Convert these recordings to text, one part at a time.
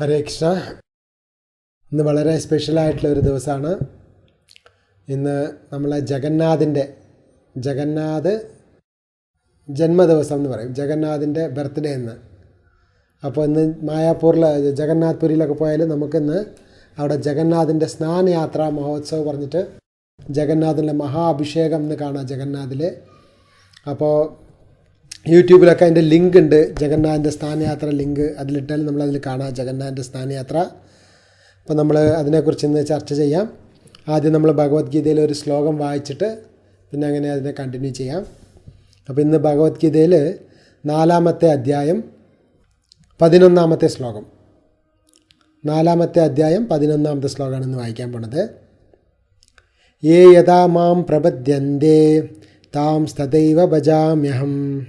ഹരേ കൃഷ്ണ ഇന്ന് വളരെ സ്പെഷ്യലായിട്ടുള്ള ഒരു ദിവസമാണ്. ഇന്ന് നമ്മളെ ജഗന്നാഥിന്റെ ജഗന്നാഥ് ജന്മദിവസം എന്ന് പറയും. ജഗന്നാഥിന്റെ ബർത്ത്ഡേ എന്ന് അപ്പോൾ ഇന്ന് മായാപൂരിൽ ജഗന്നാഥ് പുരിയിലൊക്കെ പോയാൽ നമുക്കിന്ന് അവിടെ ജഗന്നാഥിന്റെ സ്നാനയാത്ര മഹോത്സവം പറഞ്ഞിട്ട് ജഗന്നാഥിന്റെ മഹാഅഭിഷേകം എന്ന് കാണാം ജഗന്നാഥിൽ അപ്പോൾ യൂട്യൂബിലൊക്കെ അതിന്റെ ലിങ്ക് ഉണ്ട് ജഗന്നാഥന്റെ സ്ഥാനയാത്ര ലിങ്ക് അതിലിട്ടാൽ നമ്മളതിൽ കാണാം. ജഗന്നാഥന്റെ സ്ഥാനയാത്ര അപ്പോൾ നമ്മൾ അതിനെക്കുറിച്ച് ഇന്ന് ചർച്ച ചെയ്യാം. ആദ്യം നമ്മൾ ഭഗവത്ഗീതയിൽ ഒരു ശ്ലോകം വായിച്ചിട്ട് പിന്നെ അങ്ങനെ അതിനെ കണ്ടിന്യൂ ചെയ്യാം. അപ്പോൾ ഇന്ന് ഭഗവത്ഗീതയിൽ നാലാമത്തെ അധ്യായം പതിനൊന്നാമത്തെ ശ്ലോകം. നാലാമത്തെ അധ്യായം പതിനൊന്നാമത്തെ ശ്ലോകമാണ് ഇന്ന് വായിക്കാൻ പോണത്. ഏ യഥാ മാം പ്രപദ്യന്തേ താം സദൈവ ഭജാമ്യഹം.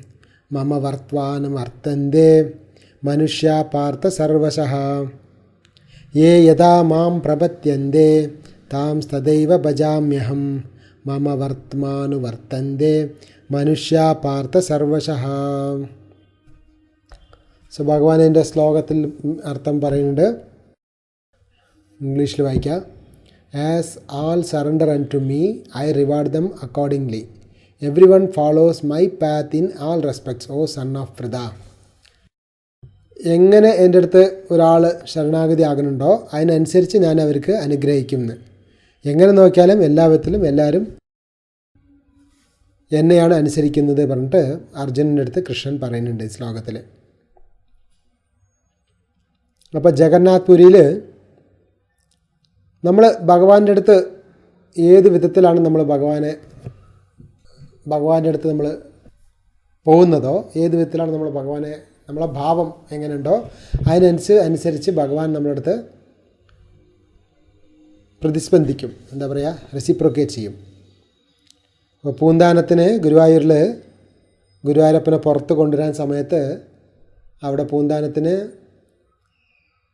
മമ വർത്തമാനം വർത്തന്തേ. മനുഷ്യ പാർത്ഥ സർവശഃ. യേ യഥാ മാം പ്രപദ്യന്തേ താം സദൈവ ഭജാമ്യഹം. മമ വർത്തമാനു വർത്തന്തേ. മനുഷ്യ പാർത്ഥ സർവശഃ. സോ ഭഗവാൻ എന്റെ ശ്ലോകത്തിൽ അർത്ഥം പറയുന്നുണ്ട്. ഇംഗ്ലീഷിൽ വായിക്കാം. As all surrender and to me I reward them accordingly everyone follows my path in all respects O son of പ്രദ എങ്ങനെ എന്റെ അടുത്ത് ഒരാൾ ശരണാഗതി ആകുന്നുണ്ടോ അതിനനുസരിച്ച് ഞാൻ അവർക്ക് അനുഗ്രഹിക്കുന്നു. എങ്ങനെ നോക്കിയാലും എല്ലാ വിധത്തിലും എല്ലാവരും എന്നെയാണ് അനുസരിക്കുന്നത് പറഞ്ഞിട്ട് അർജുനന്റെ അടുത്ത് കൃഷ്ണൻ പറയുന്നുണ്ട് ഈ ശ്ലോകത്തിൽ. അപ്പോൾ ജഗന്നാഥ് പുരിയിൽ നമ്മൾ ഭഗവാന്റെ അടുത്ത് ഏത് വിധത്തിലാണ് നമ്മൾ ഭഗവാനെ ഭഗവാന്റെ അടുത്ത് നമ്മൾ പോകുന്നതോ ഏത് വിധത്തിലാണ് നമ്മൾ ഭഗവാനെ നമ്മളെ ഭാവം എങ്ങനെയുണ്ടോ അതിനനുസരിച്ച് അനുസരിച്ച് ഭഗവാൻ നമ്മുടെ അടുത്ത് പ്രതിസ്പന്ദിക്കും. എന്താ പറയുക റെസിപ്രോക്കേറ്റ് ചെയ്യും. അപ്പോൾ പൂന്താനത്തിന് ഗുരുവായൂരിൽ ഗുരുവായൂരപ്പനെ പുറത്ത് കൊണ്ടുവരാൻ സമയത്ത് അവിടെ പൂന്താനത്തിന്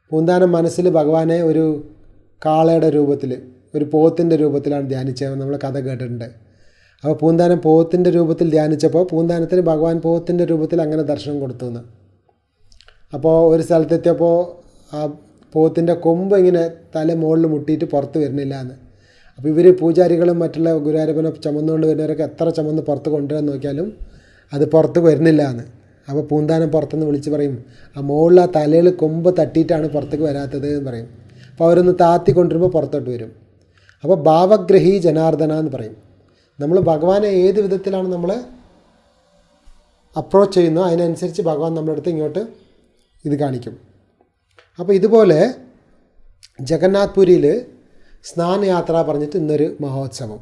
പൂന്താനം മനസ്സിൽ ഭഗവാനെ ഒരു കാളയുടെ രൂപത്തിൽ ഒരു പോത്തിന്റെ രൂപത്തിലാണ് ധ്യാനിച്ചത്. നമ്മൾ കഥ കേട്ടിട്ടുണ്ട്. അപ്പോൾ പൂന്താനം പോത്തിന്റെ രൂപത്തിൽ ധ്യാനിച്ചപ്പോൾ പൂന്താനത്തിന് ഭഗവാൻ പോത്തിന്റെ രൂപത്തിൽ അങ്ങനെ ദർശനം കൊടുത്തു എന്ന് അപ്പോൾ ഒരു സ്ഥലത്തെത്തിയപ്പോൾ ആ പോത്തിന്റെ കൊമ്പ് ഇങ്ങനെ തല മുകളിൽ മുട്ടിയിട്ട് പുറത്ത് വരുന്നില്ല എന്ന് അപ്പോൾ ഇവർ പൂജാരികളും മറ്റുള്ള ഗുരുവായൂരപ്പനെ ചുമന്നുകൊണ്ട് വരുന്നവരൊക്കെ എത്ര ചുമന്ന് പുറത്ത് കൊണ്ടുവരാൻ നോക്കിയാലും അത് പുറത്ത് വരുന്നില്ല എന്ന് അപ്പോൾ പൂന്താനം പുറത്തുനിന്ന് വിളിച്ച് പറയും ആ മുകളിൽ ആ തലയിൽ കൊമ്പ് തട്ടിയിട്ടാണ് പുറത്തേക്ക് വരാത്തത് എന്ന് പറയും. അപ്പോൾ അവരൊന്ന് താത്തി കൊണ്ടുവരുമ്പോൾ പുറത്തോട്ട് വരും. അപ്പോൾ ഭാവഗ്രഹി ജനാർദ്ദന എന്ന് പറയും. നമ്മൾ ഭഗവാനെ ഏത് വിധത്തിലാണ് നമ്മൾ അപ്രോച്ച് ചെയ്യുന്നത് അതിനനുസരിച്ച് ഭഗവാൻ നമ്മുടെ അടുത്ത് ഇങ്ങോട്ട് ഇത് കാണിക്കും. അപ്പോൾ ഇതുപോലെ ജഗന്നാഥ് പുരിയിൽ സ്നാനയാത്ര പറഞ്ഞിട്ട് ഇന്നൊരു മഹോത്സവം.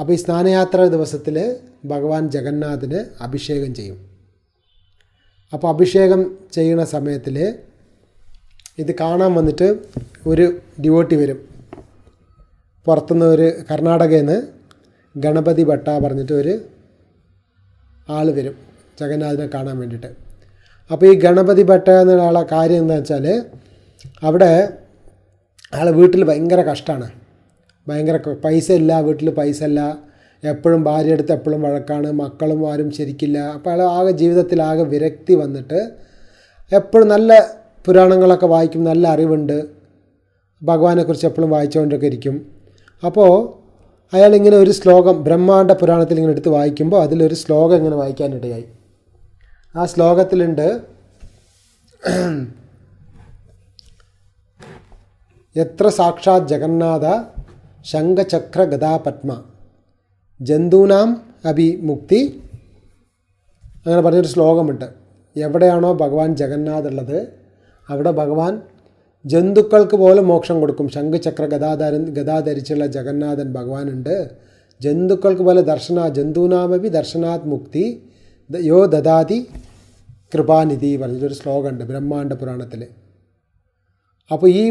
അപ്പോൾ ഈ സ്നാനയാത്ര ദിവസത്തിൽ ഭഗവാൻ ജഗന്നാഥിന് അഭിഷേകം ചെയ്യും. അപ്പോൾ അഭിഷേകം ചെയ്യുന്ന സമയത്തിൽ ഇത് കാണാൻ വന്നിട്ട് ഒരു ഡിവോട്ടി വരും. പുറത്തുനിന്ന് ഒരു കർണാടകയിൽ നിന്ന് ഗണപതി ഭട്ട പറഞ്ഞിട്ട് ഒരു ആൾ വരും. ജഗന്നാഥിനെ കാണാൻ വേണ്ടിയിട്ട്. അപ്പോൾ ഈ ഗണപതി ഭട്ട എന്നുള്ള കാര്യം എന്താ വെച്ചാൽ അവിടെ ആളെ വീട്ടിൽ ഭയങ്കര കഷ്ടമാണ് ഭയങ്കര പൈസ ഇല്ല വീട്ടിൽ പൈസ ഇല്ല എപ്പോഴും ഭാര്യ എടുത്ത് എപ്പോഴും വഴക്കാണ്. മക്കളും ആരും ശരിക്കില്ല. അപ്പോൾ അയാൾ ആകെ ജീവിതത്തിൽ ആകെ വിരക്തി വന്നിട്ട് എപ്പോഴും നല്ല പുരാണങ്ങളൊക്കെ വായിക്കും നല്ല അറിവുണ്ട്. ഭഗവാനെക്കുറിച്ച് എപ്പോഴും വായിച്ചുകൊണ്ടൊക്കെ ഇരിക്കും. അപ്പോൾ അയാൾ ഇങ്ങനെ ഒരു ശ്ലോകം ബ്രഹ്മാണ്ട പുരാണത്തിൽ ഇങ്ങനെ എടുത്ത് വായിക്കുമ്പോൾ അതിലൊരു ശ്ലോകം ഇങ്ങനെ വായിക്കാനിടയായി. ആ ശ്ലോകത്തിലുണ്ട് എത്ര സാക്ഷാത് ജഗന്നാഥ ശംഖചക്ര ഗതാപത്മ ജന്തൂനാം അഭി മുക്തി അങ്ങനെ പറഞ്ഞൊരു ശ്ലോകമുണ്ട്. എവിടെയാണോ ഭഗവാൻ ജഗന്നാഥ് ഉള്ളത് അവിടെ ഭഗവാൻ ജന്തുക്കൾക്ക് പോലും മോക്ഷം കൊടുക്കും. ശംഖുചക്ര ഗതാധരൻ ഗതാധരിച്ചുള്ള ജഗന്നാഥൻ ഭഗവാനുണ്ട്. ജന്തുക്കൾക്ക് പോലെ ദർശന ജന്തുനാമവി ദർശനാത് മുക്തി യോ ദദാതി കൃപാനിധി പറഞ്ഞിട്ടൊരു ശ്ലോകമുണ്ട് ബ്രഹ്മാണ്ട പുരാണത്തിൽ അപ്പോൾ ഈ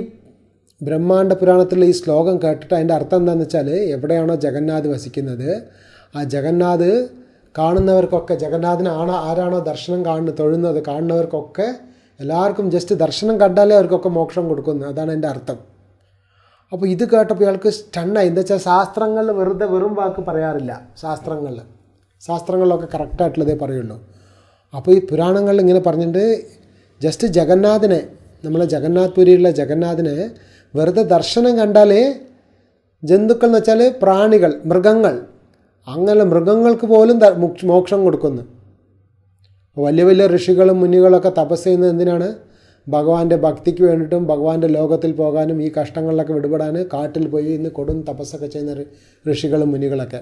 ബ്രഹ്മാണ്ഡ പുരാണത്തിലുള്ള ഈ ശ്ലോകം കേട്ടിട്ട് അതിന്റെ അർത്ഥം എന്താണെന്ന് വെച്ചാൽ എവിടെയാണോ ജഗന്നാഥ് വസിക്കുന്നത് ആ ജഗന്നാഥ് കാണുന്നവർക്കൊക്കെ ജഗന്നാഥനാണോ ആരാണോ ദർശനം കാണുന്നത് തൊഴുന്നത് കാണുന്നവർക്കൊക്കെ എല്ലാവർക്കും ജസ്റ്റ് ദർശനം കണ്ടാലേ അവർക്കൊക്കെ മോക്ഷം കൊടുക്കുന്നു. അതാണ് എന്റെ അർത്ഥം. അപ്പോൾ ഇത് കേട്ടപ്പോൾ ഇയാൾക്ക് സ്റ്റണ്ണായി എന്താ വെച്ചാൽ ശാസ്ത്രങ്ങളിൽ വെറുതെ വെറും വാക്ക് പറയാറില്ല. ശാസ്ത്രങ്ങളിൽ ശാസ്ത്രങ്ങളിലൊക്കെ കറക്റ്റായിട്ടുള്ളതേ പറയുള്ളൂ. അപ്പോൾ ഈ പുരാണങ്ങളിൽ ഇങ്ങനെ പറഞ്ഞിട്ട് ജസ്റ്റ് ജഗന്നാഥനെ നമ്മളെ ജഗന്നാഥ് പുരിയിലുള്ള ജഗന്നാഥിനെ വെറുതെ ദർശനം കണ്ടാലേ ജന്തുക്കൾ എന്ന് വെച്ചാൽ പ്രാണികൾ മൃഗങ്ങൾ. അങ്ങനെ മൃഗങ്ങൾക്ക് പോലും മോക്ഷം കൊടുക്കുന്നു. വലിയ വലിയ ഋഷികളും മുനികളൊക്കെ തപസ് ചെയ്യുന്നത് എന്തിനാണ്? ഭഗവാന്റെ ഭക്തിക്ക് വേണ്ടിയിട്ടും ഭഗവാന്റെ ലോകത്തിൽ പോകാനും ഈ കഷ്ടങ്ങളിലൊക്കെ വിടുപെടാൻ കാട്ടിൽ പോയി ഇന്ന് കൊടും തപസ്സൊക്കെ ചെയ്യുന്ന ഋഷികളും മുനികളൊക്കെ.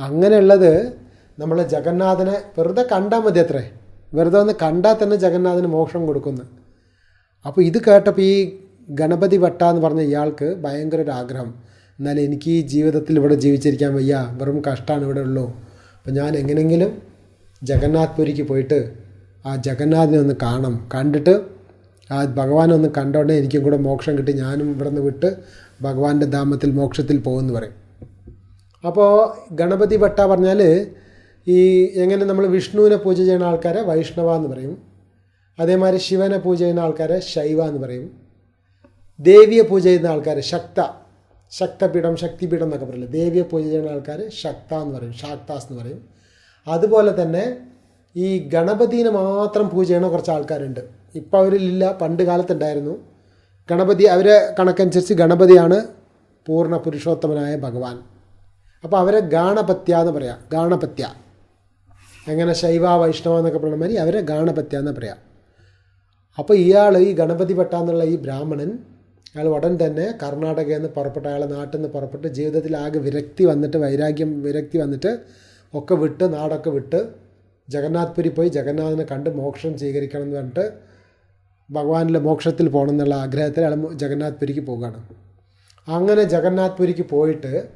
അങ്ങനെയുള്ളത് നമ്മൾ ജഗന്നാഥനെ വെറുതെ കണ്ടാൽ മതി അത്രേ. വെറുതെ ഒന്ന് കണ്ടാൽ തന്നെ ജഗന്നാഥന് മോക്ഷം കൊടുക്കുന്നു. അപ്പോൾ ഇത് കേട്ടപ്പോൾ ഈ ഗണപതി ഭട്ട എന്ന് പറഞ്ഞ ഇയാൾക്ക് ഭയങ്കര ഒരു ആഗ്രഹം. എന്നാൽ എനിക്ക് ഈ ജീവിതത്തിൽ ഇവിടെ ജീവിച്ചിരിക്കാൻ വയ്യ. വെറും കഷ്ടമാണ് ഇവിടെ ഉള്ളൂ. അപ്പോൾ ഞാൻ എങ്ങനെയെങ്കിലും ജഗന്നാഥ് പുരിക്ക് പോയിട്ട് ആ ജഗന്നാഥിനെ ഒന്ന് കാണണം. കണ്ടിട്ട് ആ ഭഗവാനെ ഒന്ന് കണ്ടോണ്ടേ എനിക്കും കൂടെ മോക്ഷം കിട്ടി. ഞാനും ഇവിടെ നിന്ന് വിട്ട് ഭഗവാന്റെ ധാമത്തിൽ മോക്ഷത്തിൽ പോകുമെന്ന് പറയും. അപ്പോൾ ഗണപതി ഭട്ട പറഞ്ഞാൽ ഈ എങ്ങനെ നമ്മൾ വിഷ്ണുവിനെ പൂജ ചെയ്യുന്ന ആൾക്കാരെ വൈഷ്ണവ എന്ന് പറയും. അതേമാതിരി ശിവനെ പൂജ ചെയ്യുന്ന ആൾക്കാരെ ശൈവ എന്ന് പറയും. ദേവിയെ പൂജ ചെയ്യുന്ന ആൾക്കാരെ ശക്ത ശക്തപീഠം ശക്തിപീഠം എന്നൊക്കെ പറയില്ല? ദേവിയെ പൂജ ചെയ്യുന്ന ആൾക്കാർ ശക്ത എന്ന് പറയും ശാക്താസ് എന്ന് പറയും. അതുപോലെ തന്നെ ഈ ഗണപതിനെ മാത്രം പൂജ ചെയ്യണ കുറച്ച് ആൾക്കാരുണ്ട്. ഇപ്പോൾ അവരിലില്ല പണ്ട് കാലത്തുണ്ടായിരുന്നു. ഗണപതി അവരെ കണക്കനുസരിച്ച് ഗണപതിയാണ് പൂർണ പുരുഷോത്തമനായ ഭഗവാൻ. അപ്പോൾ അവരെ ഗാണപത്യ എന്ന് പറയാം. ഗാണപത്യ. എങ്ങനെ ശൈവ വൈഷ്ണവ എന്നൊക്കെ പറയുന്ന മാതിരി അവരെ ഗാണപത്യ എന്ന് പറയാം. അപ്പോൾ ഇയാൾ ഈ ഗണപതി ഭട്ട എന്നുള്ള ഈ ബ്രാഹ്മണൻ അയാൾ ഉടൻ തന്നെ കർണാടകയിൽ നിന്ന് പുറപ്പെട്ട് അയാളെ നാട്ടിൽ നിന്ന് പുറപ്പെട്ട് ജീവിതത്തിൽ ആകെ വിരക്തി വന്നിട്ട് വൈരാഗ്യം വിരക്തി വന്നിട്ട് ഒക്കെ വിട്ട് നാടൊക്കെ വിട്ട് ജഗന്നാഥ് പുരി പോയി ജഗന്നാഥനെ കണ്ട് മോക്ഷം സ്വീകരിക്കണം എന്ന് പറഞ്ഞിട്ട് ഭഗവാനിലെ മോക്ഷത്തിൽ പോകണം എന്നുള്ള ആഗ്രഹത്തിൽ അയാൾ ജഗന്നാഥ് പുരിക്ക് പോവുകയാണ്. അങ്ങനെ ജഗന്നാഥ് പുരിക്ക് പോയിട്ട്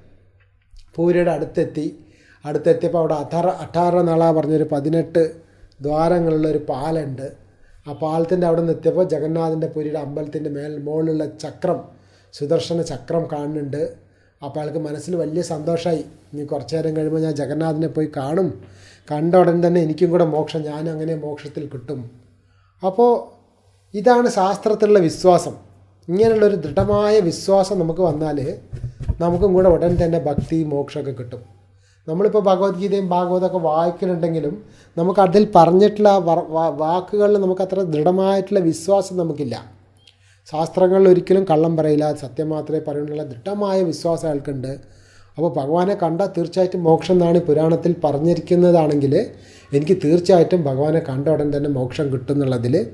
പൂരിയുടെ അടുത്തെത്തി. അടുത്തെത്തിയപ്പോൾ അവിടെ അഥാറ അഠാറ നള പറഞ്ഞൊരു പതിനെട്ട് ദ്വാരങ്ങളുള്ള ഒരു പാലുണ്ട് ആ പാലത്തിന്റെ അവിടെ നിന്ന് എത്തിയപ്പോൾ ജഗന്നാഥന്റെ പുരിയുടെ അമ്പലത്തിന്റെ മേൽ മുകളിലുള്ള ചക്രം സുദർശന ചക്രം കാണുന്നുണ്ട്. അപ്പോൾ അയാൾക്ക് മനസ്സിൽ വലിയ സന്തോഷമായി ഇനി കുറച്ച് നേരം കഴിയുമ്പോൾ ഞാൻ ജഗന്നാഥനെ പോയി കാണും. കണ്ട ഉടൻ തന്നെ എനിക്കും കൂടെ മോക്ഷം ഞാൻ അങ്ങനെ മോക്ഷത്തിൽ കിട്ടും. അപ്പോൾ ഇതാണ് ശാസ്ത്രത്തിലുള്ള വിശ്വാസം. ഇങ്ങനെയുള്ളൊരു ദൃഢമായ വിശ്വാസം നമുക്ക് വന്നാൽ നമുക്കും കൂടെ ഉടൻ തന്നെ ഭക്തി മോക്ഷമൊക്കെ കിട്ടും. നമ്മളിപ്പോൾ ഭഗവത്ഗീതയും ഭാഗവതമൊക്കെ വായിക്കുന്നുണ്ടെങ്കിലും നമുക്ക് അതിൽ പറഞ്ഞിട്ടുള്ള വാക്കുകളിൽ നമുക്ക് അത്ര ദൃഢമായിട്ടുള്ള വിശ്വാസം നമുക്കില്ല. ശാസ്ത്രങ്ങളിൽ ഒരിക്കലും കള്ളം പറയില്ല. സത്യം മാത്രമേ പറയുന്നുള്ള. ദൃഢമായ വിശ്വാസം അയാൾക്കുണ്ട്. അപ്പോൾ ഭഗവാനെ കണ്ടാൽ തീർച്ചയായിട്ടും മോക്ഷം എന്നാണ് പുരാണത്തിൽ പറഞ്ഞിരിക്കുന്നതാണെങ്കിൽ എനിക്ക് തീർച്ചയായിട്ടും ഭഗവാനെ കണ്ട ഉടൻ തന്നെ മോക്ഷം കിട്ടും എന്നുള്ളതിൽ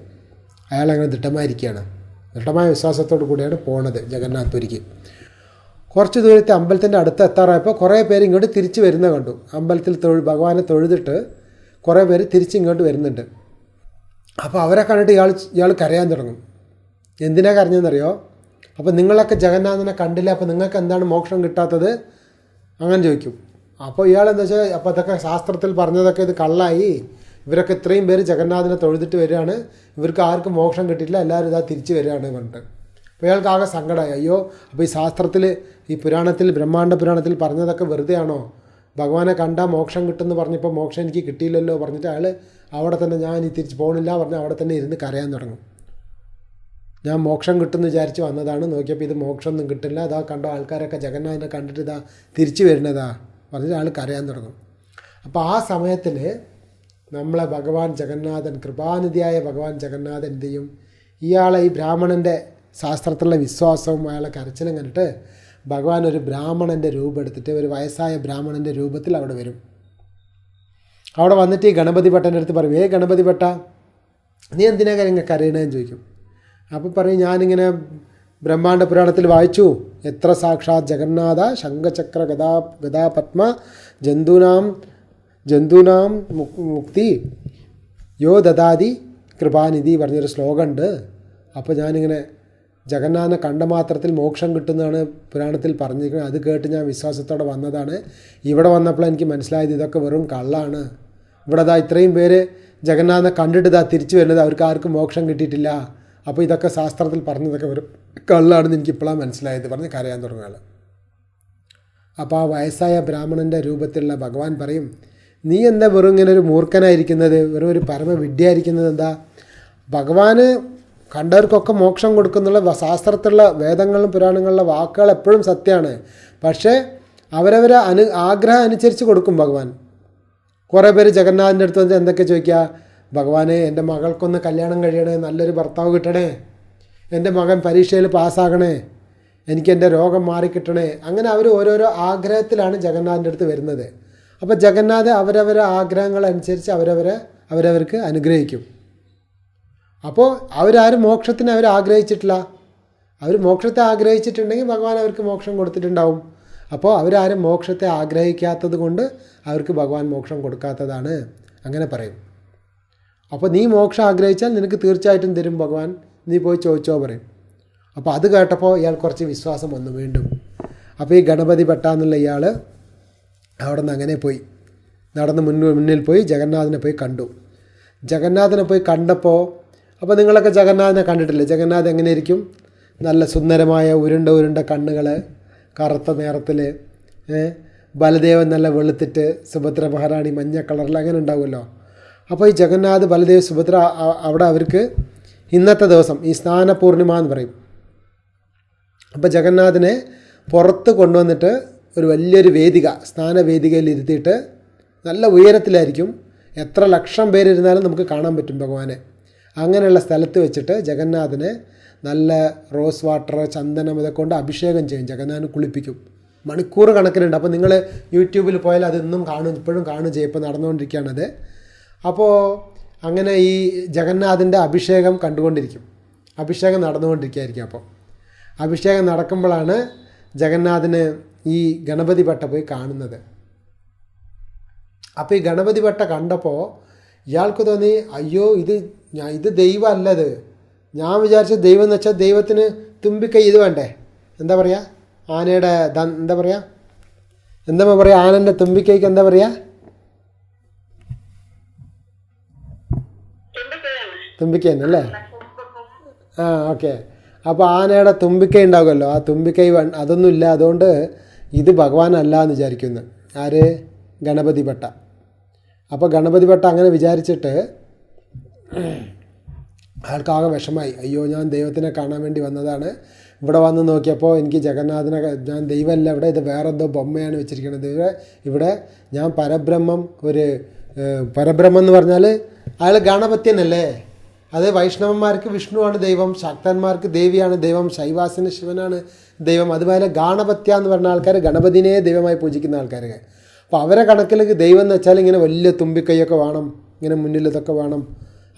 അയാൾ അങ്ങനെ ദൃഢമായിരിക്കുകയാണ്. ദൃഢമായ വിശ്വാസത്തോടു കൂടിയാണ് പോണത് ജഗന്നാഥ്പുരിക്ക് കുറച്ച് ദൂരത്തെ അമ്പലത്തിന്റെ അടുത്ത് എത്താറായപ്പോൾ കുറേ പേര് ഇങ്ങോട്ട് തിരിച്ചു വരുന്ന കണ്ടു. അമ്പലത്തിൽ തൊഴു ഭഗവാനെ തൊഴുതിട്ട് കുറേ പേര് തിരിച്ച് ഇങ്ങോട്ട് വരുന്നുണ്ട്. അപ്പോൾ അവരെ കണ്ടിട്ട് ഇയാൾ ഇയാൾ കരയാൻ തുടങ്ങും. എന്തിനാ കരഞ്ഞെന്നറിയോ അപ്പോൾ നിങ്ങളൊക്കെ ജഗന്നാഥനെ കണ്ടില്ല അപ്പോൾ നിങ്ങൾക്ക് എന്താണ് മോക്ഷം കിട്ടാത്തത്? അങ്ങനെ ചോദിക്കും. അപ്പോൾ ഇയാൾ എന്താ വെച്ചാൽ അപ്പോൾ അതൊക്കെ ശാസ്ത്രത്തിൽ പറഞ്ഞതൊക്കെ ഇത് കള്ളായി. ഇവരൊക്കെ ഇത്രയും പേര് ജഗന്നാഥനെ തൊഴുതിട്ട് വരികയാണ്. ഇവർക്ക് ആർക്കും മോക്ഷം കിട്ടിയില്ല എല്ലാവരും ഇതാ തിരിച്ച് വരികയാണ് പറഞ്ഞിട്ട്. അപ്പോൾ ഇയാൾക്ക് ആകെ സങ്കടമായി അയ്യോ അപ്പോൾ ഈ ശാസ്ത്രത്തിൽ ഈ പുരാണത്തിൽ ബ്രഹ്മാണ്ഡ പുരാണത്തിൽ പറഞ്ഞതൊക്കെ വെറുതെയാണോ? ഭഗവാനെ കണ്ടാൽ മോക്ഷം കിട്ടുമെന്ന് പറഞ്ഞപ്പോൾ മോക്ഷം എനിക്ക് കിട്ടിയില്ലല്ലോ പറഞ്ഞിട്ട് അയാൾ അവിടെ തന്നെ ഞാൻ ഈ തിരിച്ച് പോകണില്ല പറഞ്ഞ് അവിടെ തന്നെ ഇരുന്ന് കരയാൻ തുടങ്ങും. ഞാൻ മോക്ഷം കിട്ടുമെന്ന് വിചാരിച്ച് വന്നതാണ്. നോക്കിയപ്പോൾ ഇത് മോക്ഷമൊന്നും കിട്ടില്ല. അതാ കണ്ടോ ആൾക്കാരൊക്കെ ജഗന്നാഥനെ കണ്ടിട്ട് ഇതാ തിരിച്ചു വരുന്നതാ പറഞ്ഞിട്ട് ആൾ കരയാൻ തുടങ്ങും. അപ്പോൾ ആ സമയത്തിൽ നമ്മളെ ഭഗവാൻ ജഗന്നാഥൻ കൃപാനിധിയായ ഭഗവാൻ ജഗന്നാഥൻ എന്ത് ചെയ്യും? ഇയാളെ ഈ ബ്രാഹ്മണന്റെ ശാസ്ത്രത്തിലുള്ള വിശ്വാസവും അയാളെ കരച്ചിലും കണ്ടിട്ട് ഭഗവാൻ ഒരു ബ്രാഹ്മണന്റെ രൂപം എടുത്തിട്ട് ഒരു വയസ്സായ ബ്രാഹ്മണന്റെ രൂപത്തിൽ അവിടെ വരും. അവിടെ വന്നിട്ട് ഈ ഗണപതി ഭട്ടന്റെ അടുത്ത് പറയും ഏ ഗണപതി ഭട്ട നീ എന്തിനാ കാര്യങ്ങൾ കരയണേന്ന് ചോദിക്കും? അപ്പോൾ പറയും ഞാനിങ്ങനെ ബ്രഹ്മാണ്ട പുരാണത്തിൽ വായിച്ചു. എത്ര സാക്ഷാത് ജഗന്നാഥ ശംഖചക്ര ഗതാ ഗതാപത്മ ജന്തുനാം ജന്തുനാം മുക്- മുക്തി യോ ദദാതി കൃപാനിധി പറഞ്ഞൊരു ശ്ലോകമുണ്ട്. അപ്പോൾ ഞാനിങ്ങനെ ജഗന്നാഥനെ കണ്ട മാത്രത്തിൽ മോക്ഷം കിട്ടുന്നതാണ് പുരാണത്തിൽ പറഞ്ഞിരിക്കുന്നത്. അത് കേട്ട് ഞാൻ വിശ്വാസത്തോടെ വന്നതാണ്. ഇവിടെ വന്നപ്പോൾ എനിക്ക് മനസ്സിലായത് ഇതൊക്കെ വെറും കള്ളാണ്. ഇവിടെ അതാ ഇത്രയും പേര് ജഗന്നാഥനെ കണ്ടിട്ട് ഇതാ തിരിച്ചു വരുന്നത്. അവർക്ക് ആർക്കും മോക്ഷം കിട്ടിയിട്ടില്ല. അപ്പോൾ ഇതൊക്കെ ശാസ്ത്രത്തിൽ പറഞ്ഞതൊക്കെ ഒരു കള്ളാണെന്ന് എനിക്ക് ഇപ്പോഴാണ് മനസ്സിലായത്. പറഞ്ഞ് കരയാൻ തുടങ്ങുകയാണ് അപ്പോൾ ആ വയസ്സായ ബ്രാഹ്മണന്റെ രൂപത്തിലുള്ള ഭഗവാൻ പറയും നീ എന്താ വെറും ഇങ്ങനെ ഒരു മൂർഖനായിരിക്കുന്നത്? വെറും ഒരു പരമവിദ്യയായിരിക്കുന്നത് എന്താ? ഭഗവാന് കണ്ടവർക്കൊക്കെ മോക്ഷം കൊടുക്കുന്നുള്ള ശാസ്ത്രത്തിലുള്ള വേദങ്ങളിലും പുരാണങ്ങളിലെ വാക്കുകൾ എപ്പോഴും സത്യമാണ് പക്ഷേ അവരവരെ അനു ആഗ്രഹം അനുസരിച്ച് കൊടുക്കും ഭഗവാൻ. കുറേ പേര് ജഗന്നാഥിന്റെ അടുത്ത് വന്ന് എന്തൊക്കെ ചോദിക്കുക ഭഗവാനെ എന്റെ മകൾക്കൊന്ന് കല്യാണം കഴിയണേ നല്ലൊരു ഭർത്താവ് കിട്ടണേ. എന്റെ മകൻ പരീക്ഷയിൽ പാസ്സാകണേ. എനിക്ക് എന്റെ രോഗം മാറിക്കിട്ടണേ അങ്ങനെ അവർ ഓരോരോ ആഗ്രഹത്തിലാണ് ജഗന്നാഥന്റെ അടുത്ത് വരുന്നത്. അപ്പോൾ ജഗന്നാഥ് അവരവരെ ആഗ്രഹങ്ങളനുസരിച്ച് അവരവരെ അവരവർക്ക് അനുഗ്രഹിക്കും. അപ്പോൾ അവരാരും മോക്ഷത്തിന് അവർ ആഗ്രഹിച്ചിട്ടില്ല. അവർ മോക്ഷത്തെ ആഗ്രഹിച്ചിട്ടുണ്ടെങ്കിൽ ഭഗവാൻ അവർക്ക് മോക്ഷം കൊടുത്തിട്ടുണ്ടാവും. അപ്പോൾ അവരാരും മോക്ഷത്തെ ആഗ്രഹിക്കാത്തത് കൊണ്ട് അവർക്ക് ഭഗവാൻ മോക്ഷം കൊടുക്കാത്തതാണ്. അങ്ങനെ പറയും. അപ്പോൾ നീ മോക്ഷം ആഗ്രഹിച്ചാൽ നിനക്ക് തീർച്ചയായിട്ടും തരും ഭഗവാൻ. നീ പോയി ചോദിച്ചോ പറയും. അപ്പോൾ അത് കേട്ടപ്പോൾ ഇയാൾ കുറച്ച് വിശ്വാസം വന്നു വീണ്ടും. അപ്പോൾ ഈ ഗണപതി പെട്ടാന്നുള്ള ഇയാൾ അവിടെ നിന്ന് അങ്ങനെ പോയി. നടന്ന് മുന്നിൽ മുന്നിൽ പോയി ജഗന്നാഥനെ പോയി കണ്ടു. ജഗന്നാഥനെ പോയി കണ്ടപ്പോൾ അപ്പോൾ നിങ്ങളൊക്കെ ജഗന്നാഥനെ കണ്ടിട്ടില്ലേ? ജഗന്നാഥ് എങ്ങനെയിരിക്കും? നല്ല സുന്ദരമായ ഉരുണ്ട ഉരുണ്ട കണ്ണുകൾ കറുത്ത നേരത്തിൽ ബലദേവൻ നല്ല വെളുത്തിട്ട് സുഭദ്ര മഹാറാണി മഞ്ഞ കളറിൽ അങ്ങനെ ഉണ്ടാവുമല്ലോ. അപ്പോൾ ഈ ജഗന്നാഥ് ബലദേവ് സുഭദ്ര അവിടെ അവർക്ക് ഇന്നത്തെ ദിവസം ഈ സ്നാന പൂർണിമ എന്ന് പറയും. അപ്പോൾ ജഗന്നാഥിനെ പുറത്ത് കൊണ്ടുവന്നിട്ട് ഒരു വലിയൊരു വേദിക സ്നാനവേദികയിൽ ഇരുത്തിയിട്ട് നല്ല ഉയരത്തിലായിരിക്കും. എത്ര ലക്ഷം പേരിരുന്നാലും നമുക്ക് കാണാൻ പറ്റും ഭഗവാനെ. അങ്ങനെയുള്ള സ്ഥലത്ത് വെച്ചിട്ട് ജഗന്നാഥനെ നല്ല റോസ് വാട്ടർ ചന്ദനം ഇതൊക്കെ കൊണ്ട് അഭിഷേകം ചെയ്യും. ജഗന്നാഥന് കുളിപ്പിക്കും. മണിക്കൂർ കണക്കിനുണ്ട് അപ്പോൾ നിങ്ങൾ യൂട്യൂബിൽ പോയാൽ അതെന്നും കാണും ഇപ്പോഴും കാണും ചെയ്യും. ഇപ്പോൾ നടന്നുകൊണ്ടിരിക്കുകയാണത്. അപ്പോൾ അങ്ങനെ ഈ ജഗന്നാഥിന്റെ അഭിഷേകം കണ്ടുകൊണ്ടിരിക്കും. അഭിഷേകം നടന്നുകൊണ്ടിരിക്കുകയായിരിക്കും അപ്പോൾ അഭിഷേകം നടക്കുമ്പോഴാണ് ജഗന്നാഥന് ഈ ഗണപതി ഭട്ട പോയി കാണുന്നത്. അപ്പോൾ ഈ ഗണപതി ഭട്ട കണ്ടപ്പോൾ ഇയാൾക്ക് തോന്നി അയ്യോ ഇത് ഞാൻ ഇത് ദൈവമല്ലത്. ഞാൻ വിചാരിച്ച ദൈവം എന്ന് വെച്ചാൽ ദൈവത്തിന് തുമ്പിക്കൈ ഇത് വേണ്ടേ? എന്താ പറയുക ആനയുടെ എന്താ പറയുക എന്താ പറയുക ആനന്റെ തുമ്പിക്കൈക്ക് എന്താ പറയുക തുമ്പിക്കൈ തന്നെ അല്ലേ ആ ഓക്കെ. അപ്പോൾ ആനയുടെ തുമ്പിക്കൈ ഉണ്ടാകുമല്ലോ ആ തുമ്പിക്കൈ അതൊന്നും ഇല്ല. അതുകൊണ്ട് ഇത് ഭഗവാനല്ല എന്ന് വിചാരിക്കുന്നു. ആര്? ഗണപതി ഭട്ട അപ്പോൾ ഗണപതി ഭട്ട അങ്ങനെ വിചാരിച്ചിട്ട് അയാൾക്കാകെ വിഷമായി. അയ്യോ ഞാൻ ദൈവത്തിനെ കാണാൻ വേണ്ടി വന്നതാണ്. ഇവിടെ വന്ന് നോക്കിയപ്പോൾ എനിക്ക് ജഗന്നാഥനെ ഞാൻ ദൈവമല്ല. ഇവിടെ ഇത് വേറെ എന്തോ ബൊമ്മയാണ് വെച്ചിരിക്കുന്നത്. ഇവിടെ ഇവിടെ ഞാൻ പരബ്രഹ്മം ഒരു പരബ്രഹ്മം എന്ന് പറഞ്ഞാൽ അയാൾ ഗണപത്യനല്ലേ? അത് വൈഷ്ണവന്മാർക്ക് വിഷ്ണുവാണ് ദൈവം ശക്തന്മാർക്ക് ദേവിയാണ് ദൈവം ശൈവാസിന് ശിവനാണ് ദൈവം അതുപോലെ ഗാണപത്യ എന്ന് പറഞ്ഞ ആൾക്കാർ ഗണപതിനെ ദൈവമായി പൂജിക്കുന്ന ആൾക്കാരൊക്കെ അപ്പോൾ അവരെ കണക്കിലേക്ക് ദൈവം എന്ന് വെച്ചാൽ ഇങ്ങനെ വലിയ തുമ്പിക്കൈയൊക്കെ വേണം ഇങ്ങനെ മുന്നിൽ ഇതൊക്കെ വേണം.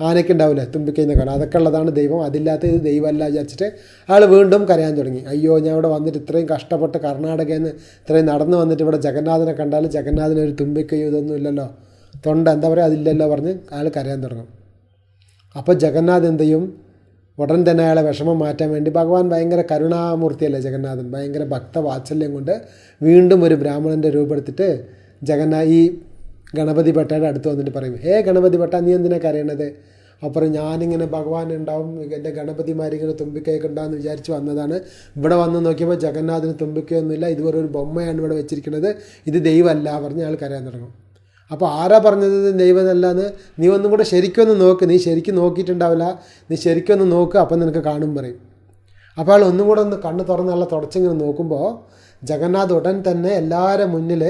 ആനയ്ക്ക് ഉണ്ടാവില്ല എന്നൊക്കെ വേണം അതൊക്കെ ഉള്ളതാണ് ദൈവം അതില്ലാത്ത ഇത് ദൈവമല്ല വിചാരിച്ചിട്ട് ആൾ വീണ്ടും കരയാൻ തുടങ്ങി. അയ്യോ ഞാൻ ഇവിടെ വന്നിട്ട് ഇത്രയും കഷ്ടപ്പെട്ട് കർണാടകയിൽ നിന്ന് ഇത്രയും നടന്നു വന്നിട്ട് ഇവിടെ ജഗന്നാഥനെ കണ്ടാൽ ജഗന്നാഥന് ഒരു ഇതൊന്നും ഇല്ലല്ലോ. തൊണ്ട എന്താ പറയുക അതില്ലല്ലോ പറഞ്ഞ് ആൾ കരയാൻ തുടങ്ങും. അപ്പോൾ ജഗന്നാഥ് എന്ത് ചെയ്യും? ഉടൻ തന്നെ അയാളെ വിഷമം മാറ്റാൻ വേണ്ടി ഭഗവാൻ ഭയങ്കര കരുണാമൂർത്തിയല്ലേ ജഗന്നാഥൻ? ഭയങ്കര ഭക്തവാത്സല്യം കൊണ്ട് വീണ്ടും ഒരു ബ്രാഹ്മണന്റെ രൂപമെടുത്തിട്ട് ജഗന്നാ ഈ ഗണപതി ഭട്ടയുടെ അടുത്ത് വന്നിട്ട് പറയും ഹേ ഗണപതി ഭട്ട നീ എന്തിനാ കരയണത്? അപ്പുറം ഞാനിങ്ങനെ ഭഗവാൻ ഉണ്ടാവും എന്റെ ഗണപതിമാരിങ്ങനെ തുമ്പിക്കൈക്ക് ഉണ്ടാകുമെന്ന് വിചാരിച്ച് വന്നതാണ്. ഇവിടെ വന്ന് നോക്കിയപ്പോൾ ജഗന്നാഥന് തുമ്പിക്കയൊന്നുമില്ല ഇതുവരെ ഒരു ബൊമ്മയാണ് ഇവിടെ വെച്ചിരിക്കുന്നത് ഇത് ദൈവമല്ല പറഞ്ഞ് അയാൾ കരയാൻ തുടങ്ങും. അപ്പോൾ ആരാ പറഞ്ഞത് ദൈവമല്ല എന്ന് നീ ഒന്നും കൂടെ ശരിക്കൊന്ന് നോക്ക്. നീ ശരിക്കും നോക്കിയിട്ടുണ്ടാവില്ല. നീ ശരിക്കൊന്ന് നോക്ക് അപ്പം നിനക്ക് കാണും പറയും. അപ്പോൾ അയാൾ ഒന്നും കൂടെ ഒന്ന് കണ്ണ് തുറന്നുള്ള തുടച്ചിങ്ങനെ നോക്കുമ്പോൾ ജഗന്നാഥ് ഉടൻ തന്നെ എല്ലാവരുടെ മുന്നിൽ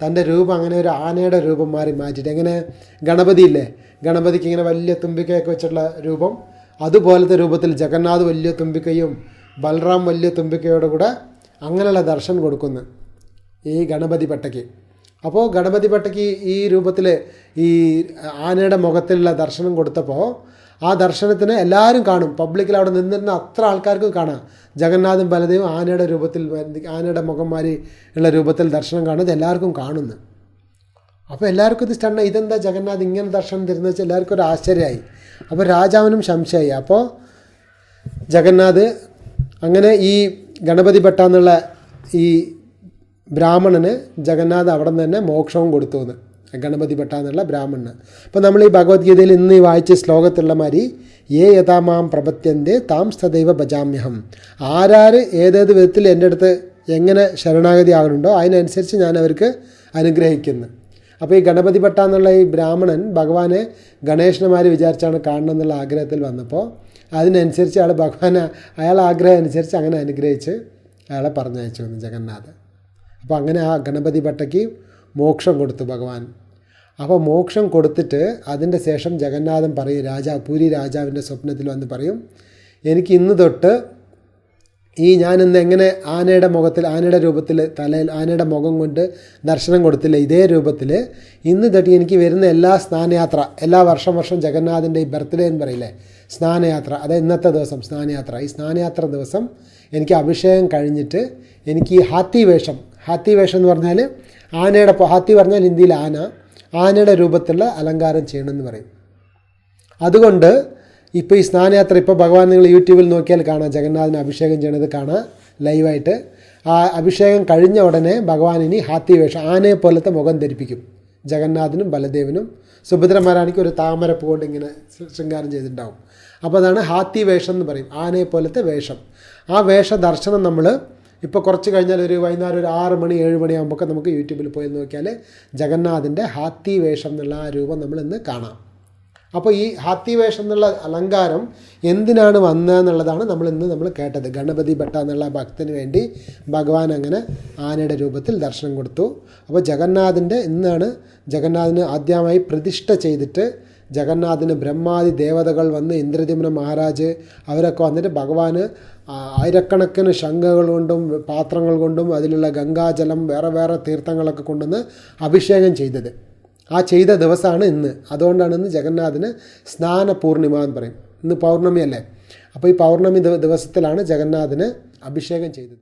തന്റെ രൂപം അങ്ങനെ ഒരു ആനയുടെ രൂപം മാറി മാറ്റിയിട്ട്. എങ്ങനെ? ഗണപതി ഇല്ലേ? ഗണപതിക്ക് ഇങ്ങനെ വലിയ തുമ്പിക്കൈയൊക്കെ വെച്ചിട്ടുള്ള രൂപം. അതുപോലത്തെ രൂപത്തിൽ ജഗന്നാഥ് വലിയ തുമ്പിക്കയും ബലറാം വലിയ തുമ്പിക്കയോടുകൂടെ അങ്ങനെയുള്ള ദർശനം കൊടുക്കുന്നു ഈ ഗണപതി പട്ടയ്ക്ക് അപ്പോൾ ഗണപതി പട്ടയ്ക്ക് ഈ രൂപത്തിൽ ഈ ആനയുടെ മുഖത്തിലുള്ള ദർശനം കൊടുത്തപ്പോൾ ആ ദർശനത്തിന് എല്ലാവരും കാണും. പബ്ലിക്കിൽ അവിടെ നിന്നിരുന്ന അത്ര ആൾക്കാർക്കും കാണാം. ജഗന്നാഥും ബലദേവും ആനയുടെ രൂപത്തിൽ ആനയുടെ മുഖംമാരി ഉള്ള രൂപത്തിൽ ദർശനം കാണുന്നത് എല്ലാവർക്കും കാണുന്നു. അപ്പോൾ എല്ലാവർക്കും ഇത് സ്റ്റണ്ണ ഇതെന്താ ജഗന്നാഥ് ഇങ്ങനെ ദർശനം തരുന്നത് വെച്ചാൽ എല്ലാവർക്കും ഒരു ആശ്ചര്യമായി. അപ്പോൾ രാജാവിനും സംശയമായി. അപ്പോൾ ജഗന്നാഥ് അങ്ങനെ ഈ ഗണപതി ഭട്ട എന്നുള്ള ഈ ബ്രാഹ്മണന് ജഗന്നാഥ് അവിടെ നിന്ന് തന്നെ മോക്ഷവും കൊടുത്തു എന്ന്. ഗണപതി ഭട്ട ബ്രാഹ്മണന്. അപ്പോൾ നമ്മൾ ഈ ഭഗവത്ഗീതയിൽ ഇന്ന് വായിച്ച ശ്ലോകത്തുള്ള മാതിരി ഏ യഥാമാം പ്രപത്യന്റെ താം സദൈവ ഭജാമ്യഹം. ആരാര് ഏതേത് വിധത്തിൽ എന്റെ അടുത്ത് എങ്ങനെ ശരണാഗതി ആകുന്നുണ്ടോ അതിനനുസരിച്ച് ഞാൻ അവർക്ക് അനുഗ്രഹിക്കുന്നു. അപ്പോൾ ഈ ഗണപതി ഭട്ട എന്നുള്ള ഈ ബ്രാഹ്മണൻ ഭഗവാനെ ഗണേശന്മാർ വിചാരിച്ചാണ് കാണണം എന്നുള്ള ആഗ്രഹത്തിൽ വന്നപ്പോൾ അതിനനുസരിച്ച് അയാൾ ഭഗവാനെ അയാൾ ആഗ്രഹം അനുസരിച്ച് അങ്ങനെ അനുഗ്രഹിച്ച് അയാളെ പറഞ്ഞയച്ചു ജഗന്നാഥ്. അപ്പോൾ അങ്ങനെ ആ ഗണപതി ഭട്ടയ്ക്ക് മോക്ഷം കൊടുത്തു ഭഗവാൻ. അപ്പോൾ മോക്ഷം കൊടുത്തിട്ട് അതിന്റെ ശേഷം ജഗന്നാഥൻ പറയും രാജാ പുരി രാജാവിന്റെ സ്വപ്നത്തിൽ വന്ന് പറയും എനിക്ക് ഇന്ന് തൊട്ട് ഈ ഞാനിന്ന് എങ്ങനെ ആനയുടെ മുഖത്തിൽ ആനയുടെ രൂപത്തിൽ തലയിൽ ആനയുടെ മുഖം കൊണ്ട് ദർശനം കൊടുത്തില്ല ഇതേ രൂപത്തിൽ ഇന്ന് തൊട്ട് എനിക്ക് വരുന്ന എല്ലാ സ്നാനയാത്ര എല്ലാ വർഷം വർഷം ജഗന്നാഥന്റെ ഈ ബർത്ത്ഡേ എന്ന് പറയില്ലേ സ്നാനയാത്ര അതായത് ഇന്നത്തെ ദിവസം സ്നാനയാത്ര ഈ സ്നാനയാത്ര ദിവസം എനിക്ക് അഭിഷേകം കഴിഞ്ഞിട്ട് എനിക്ക് ഈ ഹാത്തി വേഷം ഹാത്തി വേഷം എന്ന് പറഞ്ഞാൽ ആനയുടെ ഹാത്തി പറഞ്ഞാൽ ഹിന്ദിയിൽ ആന. ആനയുടെ രൂപത്തിലുള്ള അലങ്കാരം ചെയ്യണമെന്ന് പറയും. അതുകൊണ്ട് ഇപ്പോൾ ഈ സ്നാനയാത്ര ഇപ്പോൾ ഭഗവാൻ നിങ്ങൾ യൂട്യൂബിൽ നോക്കിയാൽ കാണാം. ജഗന്നാഥന് അഭിഷേകം ചെയ്യണത് കാണാം. ലൈവായിട്ട്. ആ അഭിഷേകം കഴിഞ്ഞ ഉടനെ ഭഗവാൻ ഇനി ഹാത്തി വേഷം ആനയെ പോലത്തെ മുഖം ധരിപ്പിക്കും. ജഗന്നാഥനും ബലദേവനും. സുഭദ്രമാരാണിക്ക് ഒരു താമരപ്പ് കൊണ്ട് ഇങ്ങനെ ശൃംഗാരം ചെയ്തിട്ടുണ്ടാവും. അപ്പോൾ അതാണ് ഹാത്തി വേഷം എന്ന് പറയും. ആനയെ പോലത്തെ വേഷം. ആ വേഷ ദർശനം നമ്മൾ ഇപ്പോൾ കുറച്ച് കഴിഞ്ഞാൽ ഒരു വൈകുന്നേരം ഒരു ആറ് മണി ഏഴ് മണിയാകുമ്പോൾ നമുക്ക് യൂട്യൂബിൽ പോയി നോക്കിയാൽ ജഗന്നാഥിന്റെ ഹാത്തി വേഷം എന്നുള്ള ആ രൂപം നമ്മൾ ഇന്ന് കാണാം. അപ്പോൾ ഈ ഹാത്തി വേഷം എന്നുള്ള അലങ്കാരം എന്തിനാണ് വന്നതെന്നുള്ളതാണ് നമ്മൾ ഇന്ന് നമ്മൾ കേട്ടത്. ഗണപതി ഭട്ട എന്നുള്ള ഭക്തന് വേണ്ടി ഭഗവാൻ അങ്ങനെ ആനയുടെ രൂപത്തിൽ ദർശനം കൊടുത്തു. അപ്പോൾ ജഗന്നാഥിന്റെ ഇന്നാണ് ജഗന്നാഥിന് ആദ്യമായി പ്രതിഷ്ഠ ചെയ്തിട്ട് ജഗന്നാഥിന് ബ്രഹ്മാദി ദേവതകൾ വന്ന് ഇന്ദ്രദ്യുമ്ന മഹാരാജ് അവരൊക്കെ വന്നിട്ട് ഭഗവാന് ആയിരക്കണക്കിന് ശംഖകൾ കൊണ്ടും പാത്രങ്ങൾ കൊണ്ടും അതിലുള്ള ഗംഗാജലം വേറെ വേറെ തീർത്ഥങ്ങളൊക്കെ കൊണ്ടുവന്ന് അഭിഷേകം ചെയ്തത്. ആ ചെയ്ത ദിവസമാണ് ഇന്ന്. അതുകൊണ്ടാണ് ഇന്ന് ജഗന്നാഥിന് സ്നാന പൂർണിമ എന്ന് പറയും. ഇന്ന് പൗർണമി അല്ലേ? അപ്പോൾ ഈ പൗർണമി ദിവസത്തിലാണ് ജഗന്നാഥിന് അഭിഷേകം ചെയ്തത്.